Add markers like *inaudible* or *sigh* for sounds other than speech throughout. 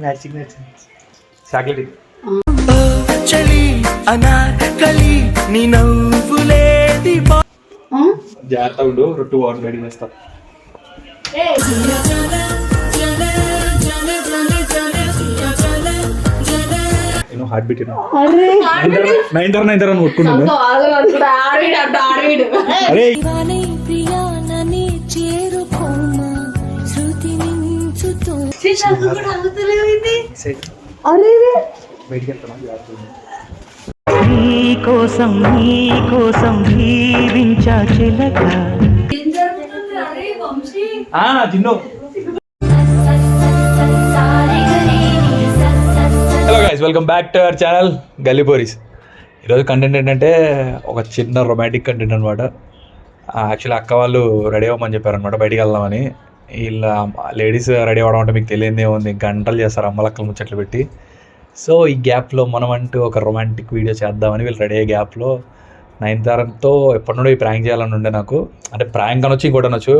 Matching matching chocolate చలి అనార్కలి నీ నవ్వులేది జాగ్రత్త ఉండు రొట్టు వాటర్ రెడీ చేస్తా. నేను హార్ట్ బీట్ నైన్ ధర నైన్ కొట్టుకున్నాను అరే. కోసం నీ కోసం జీవించా చిలక. Hello guys welcome back to our channel గల్లీపోరీస్ ఈరోజు కంటెంట్ ఏంటంటే ఒక చిన్న రొమాంటిక్ కంటెంట్ అనమాట యాక్చువల్లీ అక్క వాళ్ళు రెడీ అవ్వమని చెప్పారు అనమాట బయటికి వెళ్దామని. వీళ్ళ లేడీస్ రెడీ అవ్వడం అంటే మీకు తెలియదే ఉంది. గంటలు చేస్తారు అమ్మలక్కలు ముచ్చట్లు పెట్టి. సో ఈ గ్యాప్లో మనం అంటూ ఒక రొమాంటిక్ వీడియో చేద్దామని వీళ్ళు రెడీ అయ్యే గ్యాప్లో నయనతారతో ఎప్పటి నుండి ఈ ప్రాంక్ చేయాలని ఉండే నాకు. అంటే ప్రాంక్ అనొచ్చు ఇంకోటి అనొచ్చు.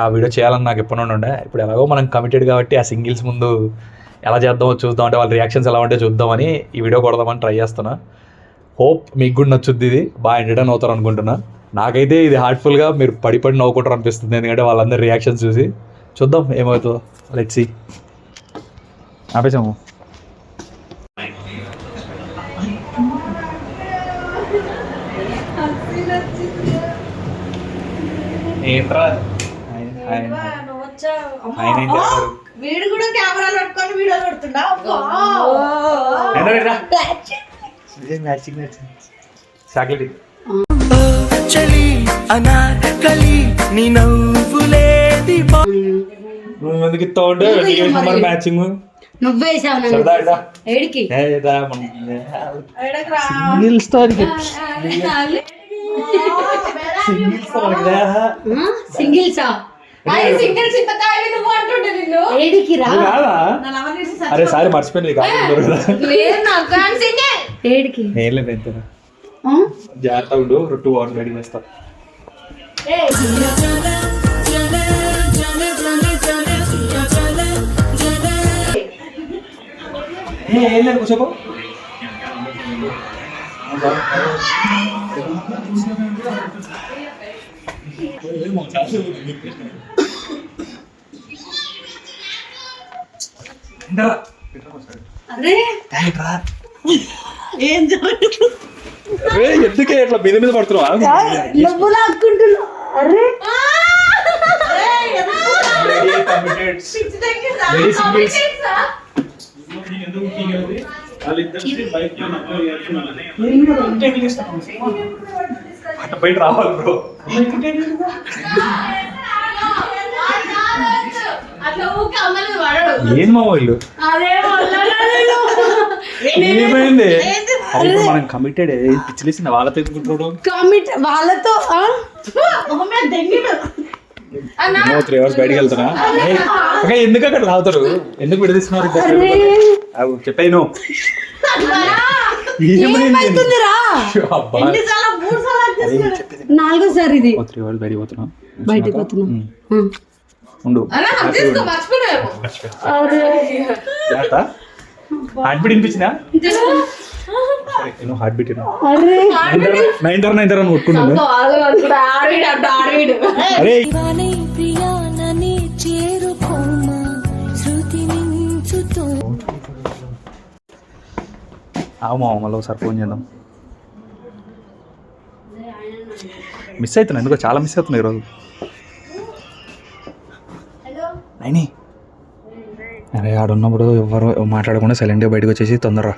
ఆ వీడియో చేయాలని నాకు ఎప్పటి నుండి ఉండే. ఇప్పుడు ఎలాగో మనం కమిటెడ్ కాబట్టి ఆ సింగిల్స్ ముందు ఎలా చేద్దామో చూద్దాం అంటే వాళ్ళ రియాక్షన్స్ ఎలా ఉంటే చూద్దామని ఈ వీడియో కొడదామని ట్రై చేస్తున్నా. హోప్ మీకు కూడా నచ్చుద్ది ఇది. బాగా ఎంటర్టైన్ అవుతారు అనుకుంటున్నా. నాకైతే ఇది హార్ట్ఫుల్గా మీరు పడి పడి నవ్వుకుంటారు అనిపిస్తుంది. ఎందుకంటే వాళ్ళందరి రియాక్షన్స్ చూసి చూద్దాం ఏమవుతుందో. లెట్స్ సి ఆపేసాము. ఏంట్రా? వీడు కూడా కెమెరాలు పట్టుకొని వీడియో పెడుతుండా మ్యాచింగ్ మ్యాచింగ్ చాక్లెట్ చలి అనార్కలి నీ నవ్వులేది నువ్వు ఎందుకు ఇస్తా ఉంటే matching single story single story. అరే సారీ మర్చిపోయింది కాదు ఏం లేదు? జాగ్రత్త ఉండు రొట్టు వాటర్ రెడీ చేస్తా ఏం లేదు కూర్చోపో. అరే. ఏం జరుగుతుంది? ఎందుకే ఇట్లా మీద మీద పడుతున్నావా? నువ్వు లాక్కుంటున్నావు. అరే. అట్ట బయట రావాలి బ్రో ఏం మా వాళ్ళు? అదే ఏమైంది? మనం కమిటెడ్ పిచ్చిలేసింది వాళ్ళతో ఎందుకుంటాడు? కమిట్ వాళ్ళతో త్రీ అవర్స్ బయటికి వెళ్తున్నా. ఎందుకు అక్కడ లాగుతారు ఎందుకు విడదీస్తున్నారు చెప్పేయ్ నువ్వు. నాలుగోసారి ఇది. త్రీ అవర్స్ బయటికి పోతున్నా. బయటికి పోతున్నా. ఉమ్, ఉండు బీట్ వినిపించిందా? నేను హార్ట్ బీట్ నైన్ ధర నైన్ ధర ఆడవీడు అరే. వాణి ప్రియానని చేరుకోమా? శృతి మించుతూ ఆవు మా మళ్ళీ ఒకసారి ఫోన్ చేద్దాం. మిస్ అవుతున్నా ఎందుకో చాలా మిస్ అవుతున్నా ఈరోజు. నైని. అరే ఆడున్నప్పుడు ఎవరు మాట్లాడకుండా సైలెంట్గా బయటకు వచ్చేసి తొందరరా.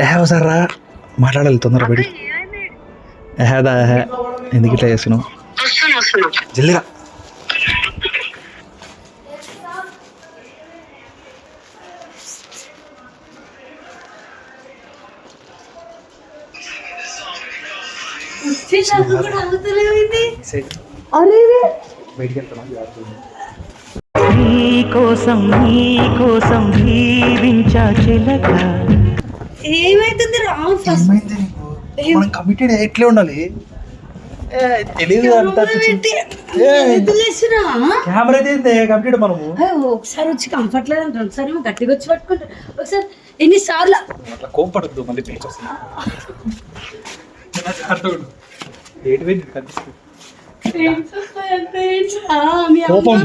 ఏ ఒకసారి రా మాట్లాడాలి తొందర బయటికి ఏహేదా ఏహే ఎందుకు ఇట్లా చేస్తున్నావు జల్దిరా అరే బయటికి వెళ్తున్నా నీ కోసం నీ కోసం జీవించా చిలక ఏమైతుంది రా ఫస్ట్ ఏమైంది నీకు? మనం కమిటెడ్ ఎట్లే ఉండాలి? తెలియదు అంతా కెమెరా అయితే కంప్లీట్ మనము. ఒకసారి వచ్చి కంఫర్ట్ లేదు అంటారు ఒకసారి ఏమో గట్టిగా వచ్చి పట్టుకుంటారు ఒకసారి ఎన్నిసార్లు? అట్లా కోపడద్దు మళ్ళీ పేచి వస్తుంది. కోపం.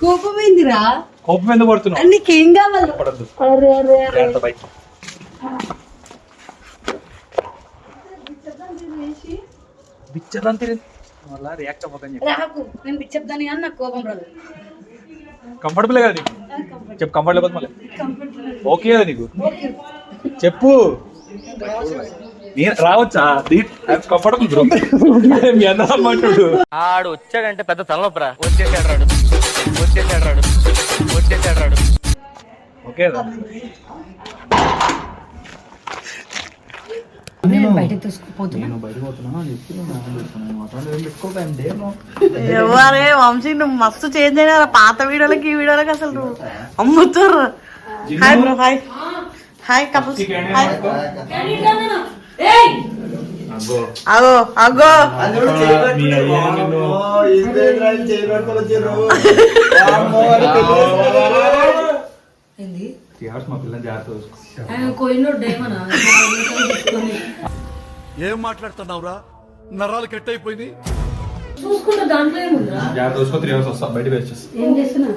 కోపం ఏందిరా? కోపం ఎందుకు పడుతున్నావు? నీకేం కావాలి? పడద్దు అరే అరే అరే జాగ్రత్త బైక్ బిచ్చదంతే మళ్ళా రియాక్ట్ అవ్వకని చెప్పి. రాకు నేను చెప్తాను కానీ నాకు కోపం రాదు. కంఫర్టబుల్ కదా నీకు? చెప్పు కంఫర్టబుల్ మళ్ళీ? ఓకే కదా నీకు? చెప్పు. నేను రావచ్చా? కంఫర్టబుల్ బ్రో మీ అన్న అమ్మంటుడు. ఆడు వచ్చాడంటే పెద్ద తలనొప్పరా? వచ్చేసాడు రాడు. వచ్చేసాడు రాడు. వచ్చేసాడు రాడు. ఓకే కదా నేను బయటకు తీసుకుపోతున్నా. ఎవరే వంశీ నువ్వు మస్తు చేంజ్ అయినా పాత వీడియోలకి ఈ వీడియోలకి అసలు నువ్వు అమ్ముతుర్రు. Hi bro hi hi couples hi అగో అగో. *laughs* ఏంది? అవర్స్ మా పిల్లని జాగ్రత్త ఏం మాట్లాడుతున్నావురా? నరాలు కట్ అయిపోయింది చూసుకుంటా దాంట్లో ఏముందా జాగ్రత్త చూసుకో త్రీ అవర్స్ వస్తాం ఏం చేస్తున్నా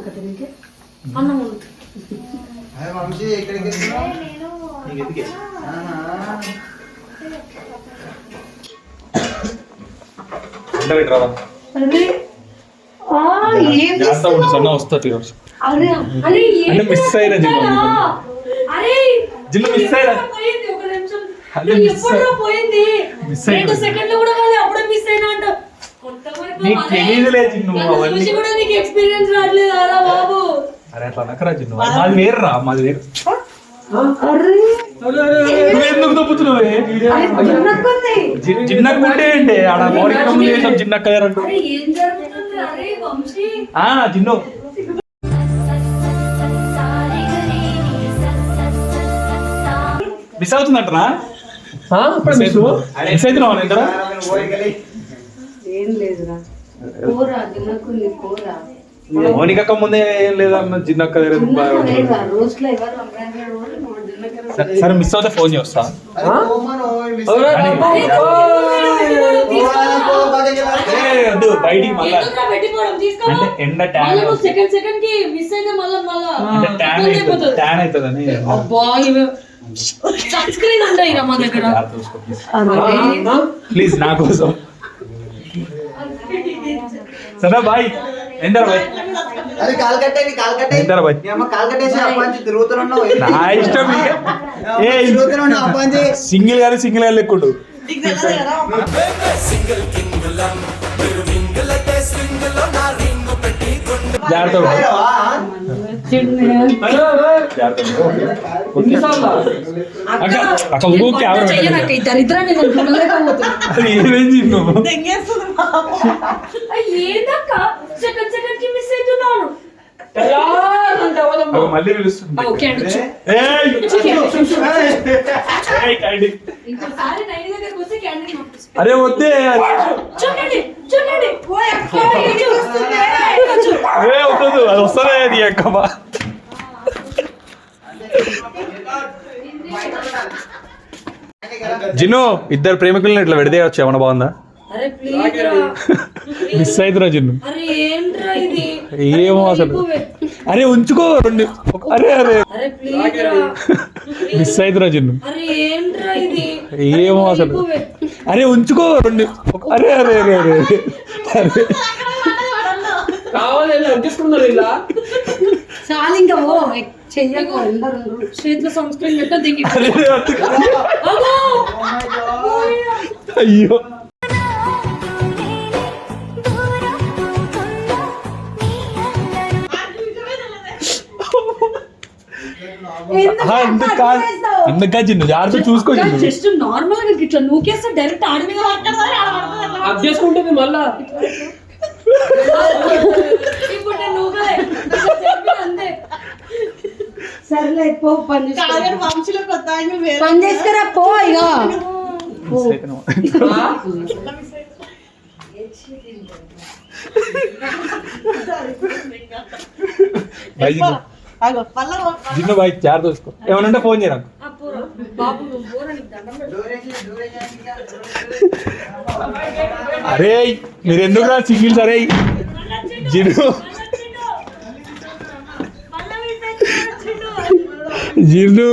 అన్నం ఉండు సన్న వస్తా త్రీ అవర్స్. అరే అంటే మిస్ అయినా జిన్ను చేస్తున్నారా? అరే జిన్ను మిస్ అయినా పోయింది? ఒక నిమిషం. అదే మిస్ ఎప్పుడో పోయింది? మిస్ రెండు. సెకండ్లు కూడా కాలే అప్పుడే మిస్ అయినా అంట. నీకు తెలియదులే జిన్ను నన్ను అవన్నీ. చూసి కూడా నీకు ఎక్స్పీరియన్స్ రావట్లేదు అలా బాబు. అరే అట్లా అనకరా జిన్ను. మాది వేరు అరే. ఎందుకు తప్పుతున్నావే? చిన్నకుంది. జిన్- చిన్నక్కుంటే ఏంటి? ఆడ ముందు చేసాం చిన్నక్క అంటూ అరే ఏం జరుగుతుంది? అరే వంశీ. ఆ జిన్ను. మిస్ అవుతుందంటనా? మిస్ అవుతున్నావా? నేను ఏం లేదురా. కూర దినకుంది కూర. మౌనికక్క ముందే ఏం మూడు దినకర సరే- మిస్ అవుతే ఫోన్ చేస్తా. బయటికి మళ్ళా. అంటే ఎండ ట్యాన్ సెకండ్ సెకండ్కి మిస్ అయితే మళ్ళా మళ్ళా. అంటే ట్యాన్ అవుతుంది. ప్లీజ్ నా కోసం సరే బాయ్ ఎంత బాయ్ అది కాల్ బాయ్ నీ అమ్మ కాల్ కట్టేసి అప్పాంచి తిరుగుతున్నావు నా ఇష్టం ఇక. ఏ తిరుగుతున్నావు అప్పాంచి సింగిల్ గాని సింగిల్ గాని లెక్కుండు జాగ్రత్త దరిద్రాన్ని నేను చూడలేకపోతున్నా అది ఏమేం చిన్ను ఏందక్క సెకండ్ సెకండ్కి మిస్ అవుతున్నాను అగో మళ్ళీ పిలుస్తుంది ఓకే అండి ఏయ్! ఏయ్, క్యాండీ. ఇంకోసారి నైన్ దగ్గరకు వస్తే క్యాండిల్ పంపిస్తాను అరే వద్దే చూడండి చూడండి ఓ అక్క ఇది వస్తుంది అరే వద్దు అది వస్తానే అది ఎక్కమా జిన్ను ఇద్దరు ప్రేమికులను ఇట్లా విడదే వచ్చా ఏమన్నా బాగుందా మిస్ అవుతున్నా జిన్ను అరే ఏంట్రా ఇది ఏమో అసలు. అరే ఉంచుకో రెండు అరే అరే. అరే ప్లీజ్ రా. మిస్ అవుతున్నా జిన్ను అరే ఏంట్రా ఇది? ఏమో అసలు. అరే ఉంచుకో రెండు అరే అరే అరే అరే. అరే. చాలు ఇంకా ఓ చెయ్యకు చేతిలో సన్ స్క్రీన్ పెట్ట దిగి. అరే వద్దు. అయ్యో. ఎందుకు జిన్ను జాగ్రత్త చూసుకో జస్ట్ నార్మల్గా ఇట్లా నూకేస్తే డైరెక్ట్ ఆడి మీద ఆడ పడతాడు. మళ్ళా. ఇప్పుడు నేను నూకలే. ఇట్లా చెప్పిన అంతే. సర్లే పో పని వంశీలో కొత్త పని చేసుకురా పో ఇక. జిన్ను బాయ్ చార్ దోసుకో ఏమన్నా ఉంటే ఫోన్ చేయరా. అరే మీరు ఎందుకు రా సింగిల్స్? అరే జిన్ను. జిన్ను.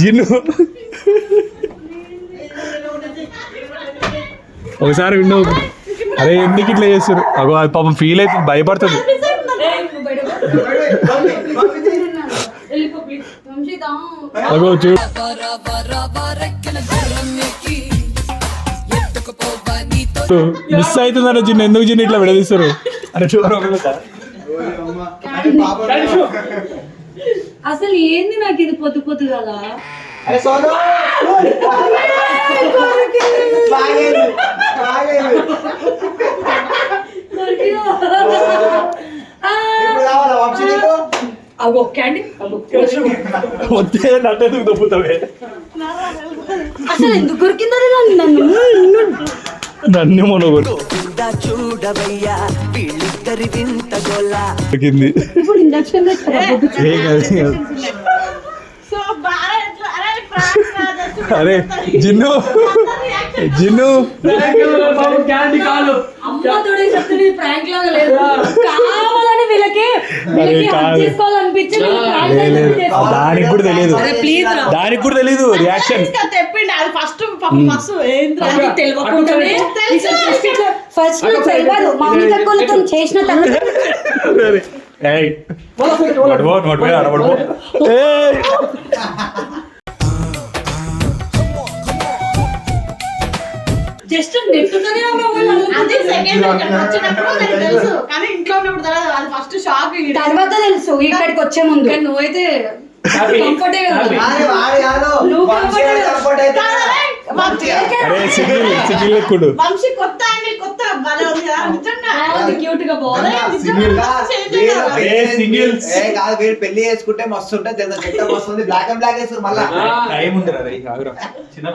జిన్ను. ఒకసారి విన్ను. అరే ఎందుకు ఇట్లా చేస్తారు అగో అది పాపం ఫీల్ అవుతుంది భయపడుతుంది. అగో చూడు మిస్ అవుతుందన్న జిన్ను ఎందుకు జిన్ను ఇట్లా విడదీస్తారు అరే చూడరు అసలు ఏంది నాకు ఇది పొద్దు పొద్దు కదా? నీకు? అగో క్యాండీ. అగో వస్తే నట్టెందుకు దొబ్బుతావే అసలు ఎందుకు దొరికిందో నన్ను? నన్ను మొన్న చూడవయ్యా వీళ్ళిద్దరి వింత ఇప్పుడు ఇండక్షన్. సో బాగా అరే జిన్ను. జిన్ను. దానికి కూడా తెలియదు. అరే ప్లీజ్ రా. దానికి కూడా తెలియదు రియాక్షన్ ఇంకా తెప్పిండి. అది ఫస్ట్ తెలియదు చేసిన తర్వాత ఏయ్. జస్ట్ నెట్టుతోనే అది సెకండ్ వచ్చినప్పుడు తెలుసు. కానీ ఇంట్లో ఉన్నప్పుడు తెలియదు. అది ఫస్ట్ షాక్ తర్వాత తెలుసు. ఇక్కడికి వచ్చే ముందు. కానీ నువ్వైతే వంశీ కొత్త యాంగిల్ కొత్త భలే ఉంది కదా నిజంగా. క్యూట్గా పెళ్ళి చేసుకుంటే మస్తు చెట్ట మస్తు ఉంది బ్లాక్ అండ్ బ్లాక్ వేస్తారు మళ్ళా. టైం చిన్న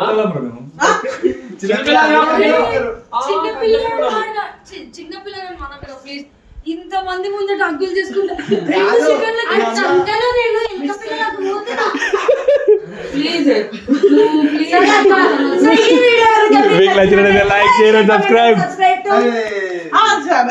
చిన్న పిల్లలు మనకు ప్లీజ్ ఇంత మంది ముందట అగ్గులు చేసుకుంటా. Please like share and subscribe